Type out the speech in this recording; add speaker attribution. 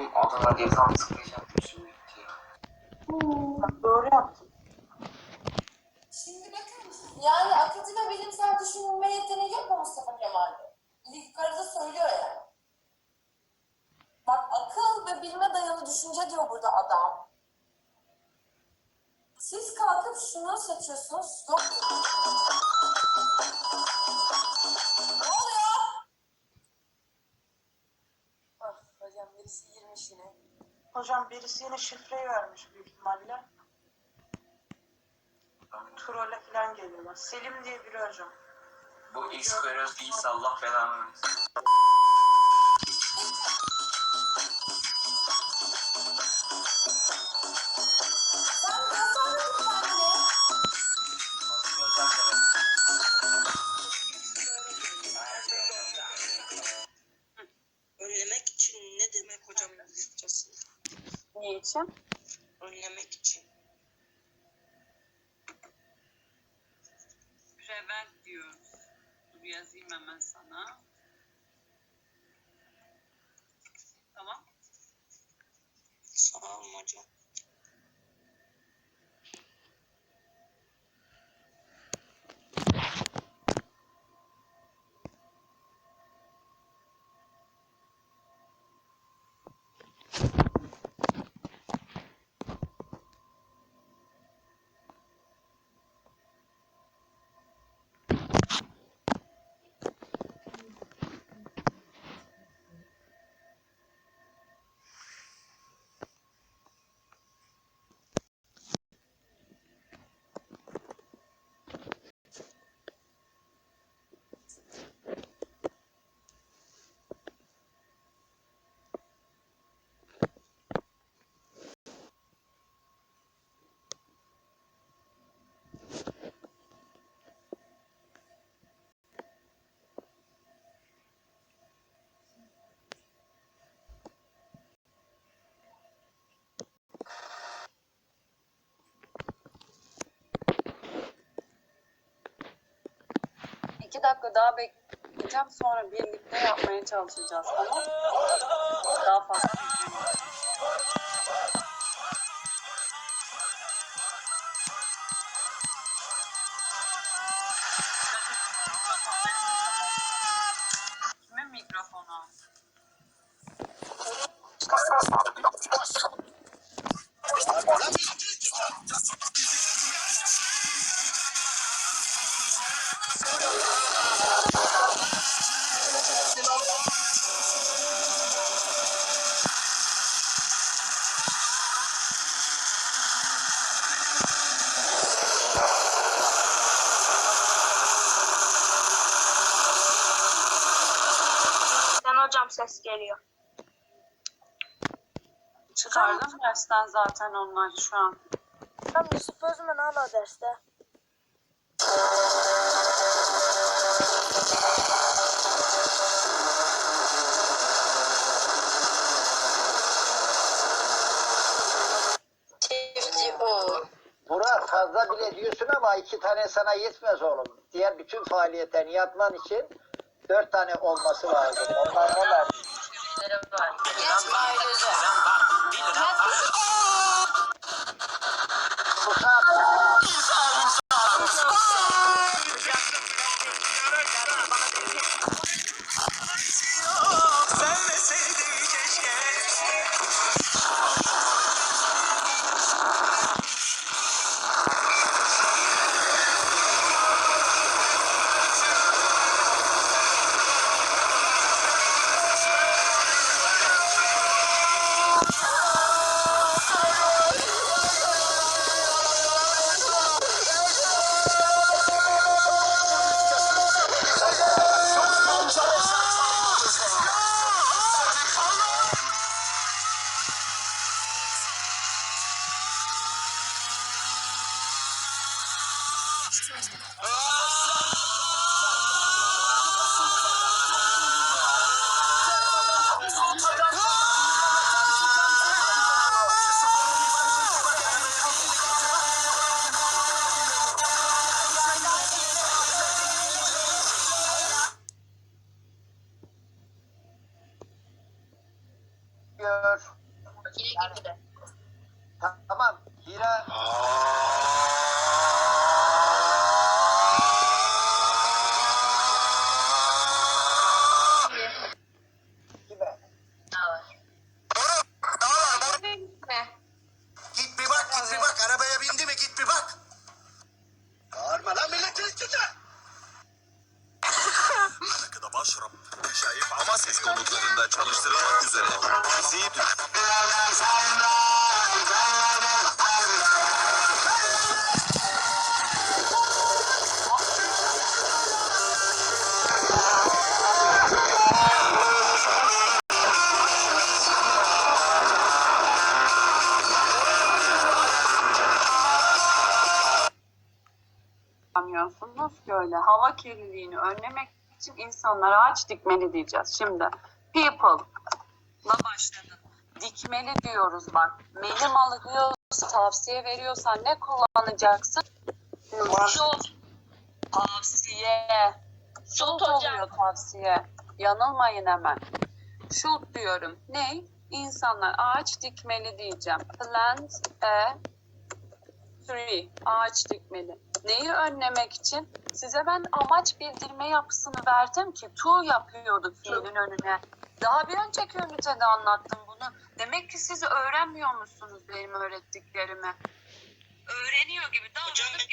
Speaker 1: Oğlum adına yazan tıklayacaktım şimdi bitti ya.
Speaker 2: Bak doğru yaptın.
Speaker 3: Şimdi bakar mısın? Yani akılcı ve bilimsel düşünme yeteneği yok mu Mustafa Kemal'de? Yukarıda söylüyor yani. Bak akıl ve bilime dayalı düşünce diyor burada adam. Siz kalkıp şunu seçiyorsunuz. Yok. Birisi girmiş yine.
Speaker 2: Hocam birisi yine şifreyi vermiş büyük ihtimalle. Trolle falan geliyorlar. Selim diye biri hocam.
Speaker 1: Bu iskleroz değilse Allah belanı versin.
Speaker 4: İçin? Önlemek için.
Speaker 5: Prevent diyoruz. Dur yazayım hemen sana. Tamam.
Speaker 4: Sağ olun hocam.
Speaker 5: İki dakika daha bekleyeceğim sonra birlikte yapmaya çalışacağız tamam Daha fazla
Speaker 6: ses geliyor.
Speaker 5: Çıkardım dersten zaten onları şu an.
Speaker 6: Tam Yusuf Özmen hala derste.
Speaker 7: Burak fazla bile diyorsun ama iki tane sana yetmez oğlum. Diğer bütün faaliyetlerini yapman için dört tane olması lazım. Onlar neler?
Speaker 3: Geç ailece.
Speaker 7: Ah!
Speaker 8: Git bir bak, git bir bak. Arabaya bindi mi? Git bir bak. Bağırma lan milletin üstünde. Arkada başrap. Şayif ama ses konutlarında çalıştırılmak üzere. Diziyi düş.
Speaker 5: Yapamıyorsunuz ki öyle. Hava kirliliğini önlemek için insanlar ağaç dikmeli diyeceğiz. Şimdi people'la başladı. Dikmeli diyoruz bak. Melim alıyorsa tavsiye veriyorsan ne kullanacaksın? Şut. Tavsiye. Şut oluyor tavsiye. Yanılmayın hemen. Şut diyorum. Ne? İnsanlar ağaç dikmeli diyeceğim. Plant a tree. Ağaç dikmeli. Neyi önlemek için? Size ben amaç bildirme yapısını verdim ki to yapıyorduk fiilin önüne. Daha bir önceki ünitede anlattım bunu. Demek ki siz öğrenmiyor musunuz benim öğrettiklerimi? Öğreniyor gibi davranıp